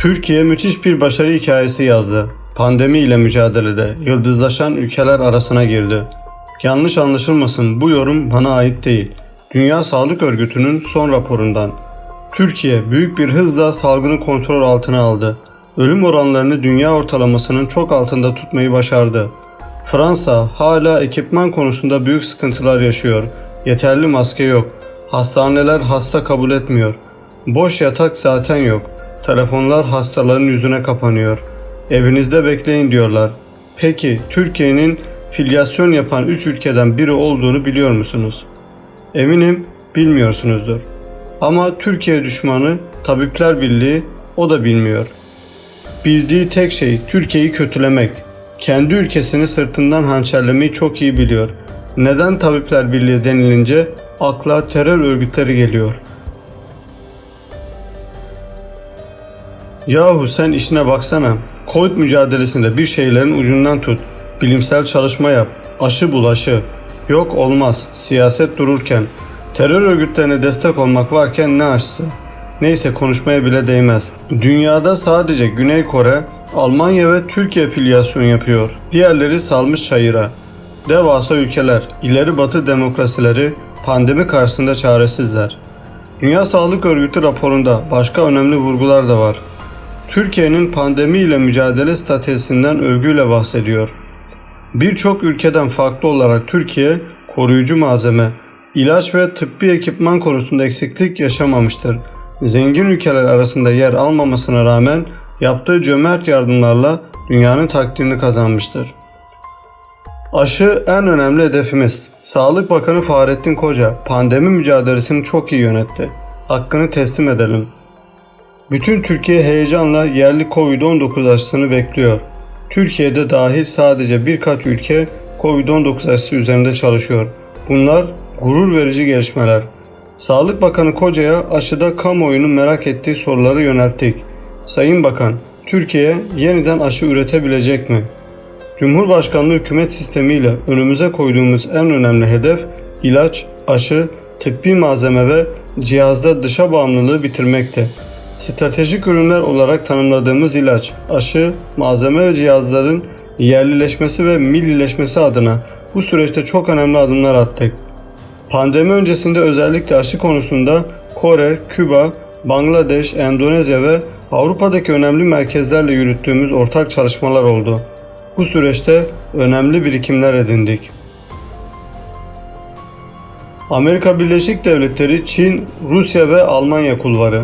Türkiye müthiş bir başarı hikayesi yazdı. Pandemi ile mücadelede yıldızlaşan ülkeler arasına girdi. Yanlış anlaşılmasın bu yorum bana ait değil. Dünya Sağlık Örgütü'nün son raporundan. Türkiye büyük bir hızla salgını kontrol altına aldı. Ölüm oranlarını dünya ortalamasının çok altında tutmayı başardı. Fransa hala ekipman konusunda büyük sıkıntılar yaşıyor. Yeterli maske yok. Hastaneler hasta kabul etmiyor. Boş yatak zaten yok. Telefonlar hastaların yüzüne kapanıyor. Evinizde bekleyin diyorlar. Peki Türkiye'nin filyasyon yapan 3 ülkeden biri olduğunu biliyor musunuz? Eminim bilmiyorsunuzdur. Ama Türkiye düşmanı Tabipler Birliği o da bilmiyor. Bildiği tek şey Türkiye'yi kötülemek. Kendi ülkesini sırtından hançerlemeyi çok iyi biliyor. Neden Tabipler Birliği denilince akla terör örgütleri geliyor. Yahu sen işine baksana. Covid mücadelesinde bir şeylerin ucundan tut. Bilimsel çalışma yap. Aşı bul aşı. Yok olmaz. Siyaset dururken. Terör örgütlerine destek olmak varken ne aşısı? Neyse konuşmaya bile değmez. Dünyada sadece Güney Kore, Almanya ve Türkiye filyasyon yapıyor. Diğerleri salmış çayıra. Devasa ülkeler, ileri batı demokrasileri pandemi karşısında çaresizler. Dünya Sağlık Örgütü raporunda başka önemli vurgular da var. Türkiye'nin pandemi ile mücadele stratejisinden övgüyle bahsediyor. Birçok ülkeden farklı olarak Türkiye koruyucu malzeme, ilaç ve tıbbi ekipman konusunda eksiklik yaşamamıştır. Zengin ülkeler arasında yer almamasına rağmen yaptığı cömert yardımlarla dünyanın takdirini kazanmıştır. Aşı en önemli hedefimiz. Sağlık Bakanı Fahrettin Koca pandemi mücadelesini çok iyi yönetti. Hakkını teslim edelim. Bütün Türkiye heyecanla yerli Covid-19 aşısını bekliyor. Türkiye'de dahil sadece birkaç ülke Covid-19 aşısı üzerinde çalışıyor. Bunlar gurur verici gelişmeler. Sağlık Bakanı Koca'ya aşıda kamuoyunun merak ettiği soruları yönelttik. Sayın Bakan, Türkiye yeniden aşı üretebilecek mi? Cumhurbaşkanlığı hükümet sistemiyle önümüze koyduğumuz en önemli hedef ilaç, aşı, tıbbi malzeme ve cihazda dışa bağımlılığı bitirmekte. Stratejik ürünler olarak tanımladığımız ilaç, aşı, malzeme ve cihazların yerlileşmesi ve millileşmesi adına bu süreçte çok önemli adımlar attık. Pandemi öncesinde özellikle aşı konusunda Kore, Küba, Bangladeş, Endonezya ve Avrupa'daki önemli merkezlerle yürüttüğümüz ortak çalışmalar oldu. Bu süreçte önemli birikimler edindik. Amerika Birleşik Devletleri, Çin, Rusya ve Almanya kulvarı.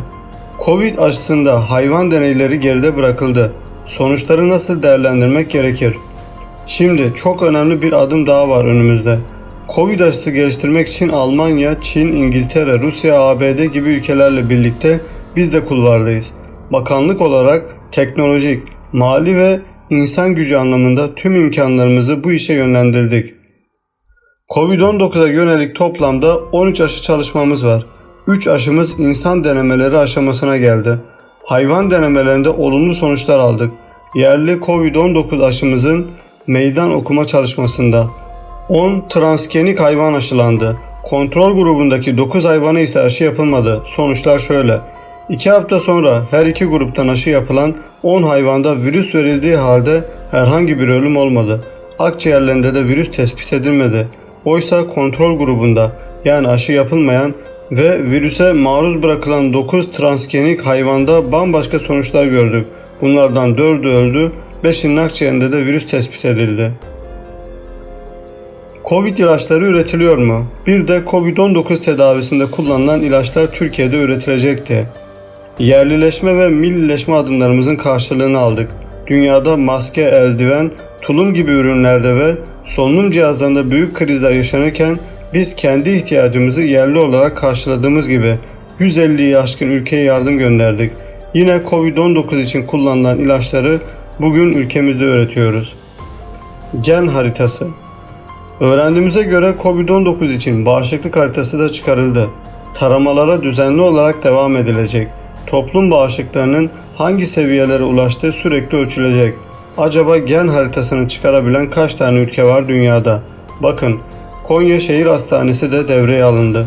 Covid aşısında hayvan deneyleri geride bırakıldı. Sonuçları nasıl değerlendirmek gerekir? Şimdi çok önemli bir adım daha var önümüzde. Covid aşısı geliştirmek için Almanya, Çin, İngiltere, Rusya, ABD gibi ülkelerle birlikte biz de kulvardayız. Bakanlık olarak teknolojik, mali ve insan gücü anlamında tüm imkanlarımızı bu işe yönlendirdik. Covid-19'a yönelik toplamda 13 aşı çalışmamız var. 3 aşımız insan denemeleri aşamasına geldi. Hayvan denemelerinde olumlu sonuçlar aldık. Yerli Covid-19 aşımızın meydan okuma çalışmasında 10 transgenik hayvan aşılandı. Kontrol grubundaki 9 hayvana ise aşı yapılmadı. Sonuçlar şöyle. 2 hafta sonra her iki gruptan aşı yapılan 10 hayvanda virüs verildiği halde herhangi bir ölüm olmadı. Akciğerlerinde de virüs tespit edilmedi. Oysa kontrol grubunda yani aşı yapılmayan ve virüse maruz bırakılan 9 transgenik hayvanda bambaşka sonuçlar gördük. Bunlardan 4'ü öldü, 5'inin akciğerinde de virüs tespit edildi. Covid ilaçları üretiliyor mu? Bir de Covid-19 tedavisinde kullanılan ilaçlar Türkiye'de üretilecekti. Yerlileşme ve millileşme adımlarımızın karşılığını aldık. Dünyada maske, eldiven, tulum gibi ürünlerde ve solunum cihazlarında büyük krizler yaşanırken biz kendi ihtiyacımızı yerli olarak karşıladığımız gibi 150'yi aşkın ülkeye yardım gönderdik. Yine Covid-19 için kullanılan ilaçları bugün ülkemizde üretiyoruz. Gen haritası Öğrendiğimize göre Covid-19 için bağışıklık haritası da çıkarıldı. Taramalara düzenli olarak devam edilecek. Toplum bağışıklığının hangi seviyelere ulaştığı sürekli ölçülecek. Acaba gen haritasını çıkarabilen kaç tane ülke var dünyada? Bakın, Konya Şehir Hastanesi de devreye alındı.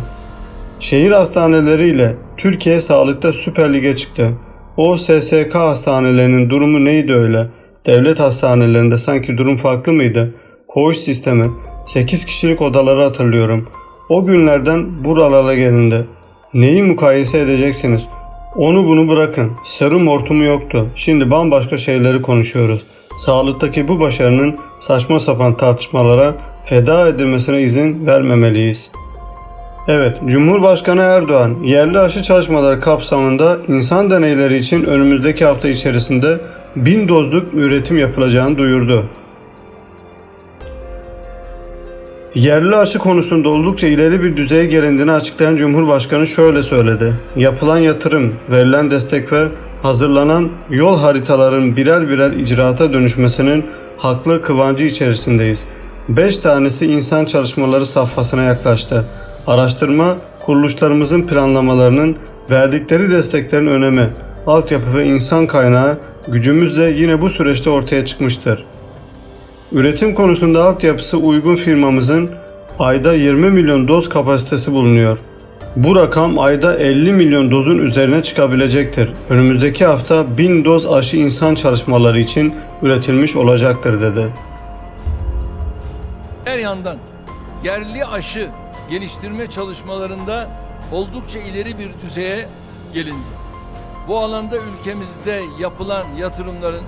Şehir hastaneleriyle Türkiye sağlıkta Süper Lig'e çıktı. O SSK hastanelerinin durumu neydi öyle? Devlet hastanelerinde sanki durum farklı mıydı? Koğuş sistemi, 8 kişilik odaları hatırlıyorum. O günlerden buralara gelindi. Neyi mukayese edeceksiniz? Onu bunu bırakın. Serum hortumu yoktu. Şimdi bambaşka şeyleri konuşuyoruz. Sağlıktaki bu başarının saçma sapan tartışmalara feda edilmesine izin vermemeliyiz. Evet, Cumhurbaşkanı Erdoğan yerli aşı çalışmaları kapsamında insan deneyleri için önümüzdeki hafta içerisinde bin dozluk üretim yapılacağını duyurdu. Yerli aşı konusunda oldukça ileri bir düzeye gelindiğini açıklayan Cumhurbaşkanı şöyle söyledi. Yapılan yatırım, verilen destek ve hazırlanan yol haritaların birer birer icraata dönüşmesinin haklı kıvancı içerisindeyiz. 5 tanesi insan çalışmaları safhasına yaklaştı. Araştırma, kuruluşlarımızın planlamalarının verdikleri desteklerin önemi, altyapı ve insan kaynağı gücümüzle yine bu süreçte ortaya çıkmıştır. Üretim konusunda altyapısı uygun firmamızın ayda 20 milyon doz kapasitesi bulunuyor. Bu rakam ayda 50 milyon dozun üzerine çıkabilecektir. Önümüzdeki hafta 1000 doz aşı insan çalışmaları için üretilmiş olacaktır dedi. Her yandan yerli aşı geliştirme çalışmalarında oldukça ileri bir düzeye gelindi. Bu alanda ülkemizde yapılan yatırımların,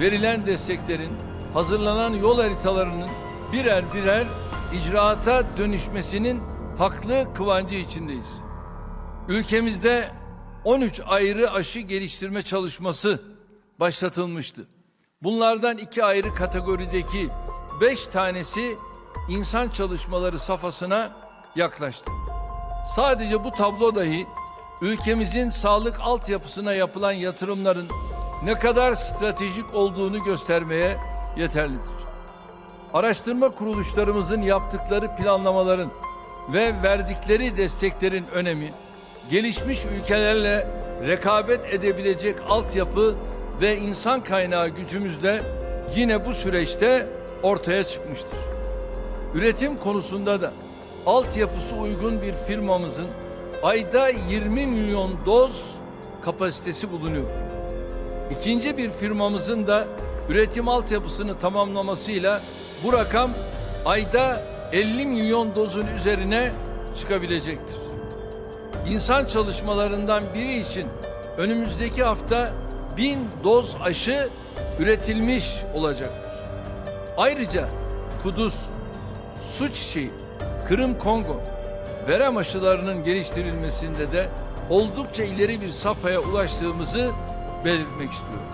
verilen desteklerin, hazırlanan yol haritalarının birer birer icraata dönüşmesinin haklı kıvancı içindeyiz. Ülkemizde 13 ayrı aşı geliştirme çalışması başlatılmıştı. Bunlardan iki ayrı kategorideki beş tanesi insan çalışmaları safhasına yaklaştı. Sadece bu tablo dahi ülkemizin sağlık altyapısına yapılan yatırımların ne kadar stratejik olduğunu göstermeye yeterlidir. Araştırma kuruluşlarımızın yaptıkları planlamaların ve verdikleri desteklerin önemi, gelişmiş ülkelerle rekabet edebilecek altyapı ve insan kaynağı gücümüzle yine bu süreçte ortaya çıkmıştır. Üretim konusunda da altyapısı uygun bir firmamızın ayda 20 milyon doz kapasitesi bulunuyor. İkinci bir firmamızın da üretim altyapısını tamamlamasıyla bu rakam ayda 50 milyon dozun üzerine çıkabilecektir. İnsan çalışmalarından biri için önümüzdeki hafta bin doz aşı üretilmiş olacaktır. Ayrıca Kudüs, su çiçeği, Kırım Kongo, verem aşılarının geliştirilmesinde de oldukça ileri bir safhaya ulaştığımızı belirtmek istiyorum.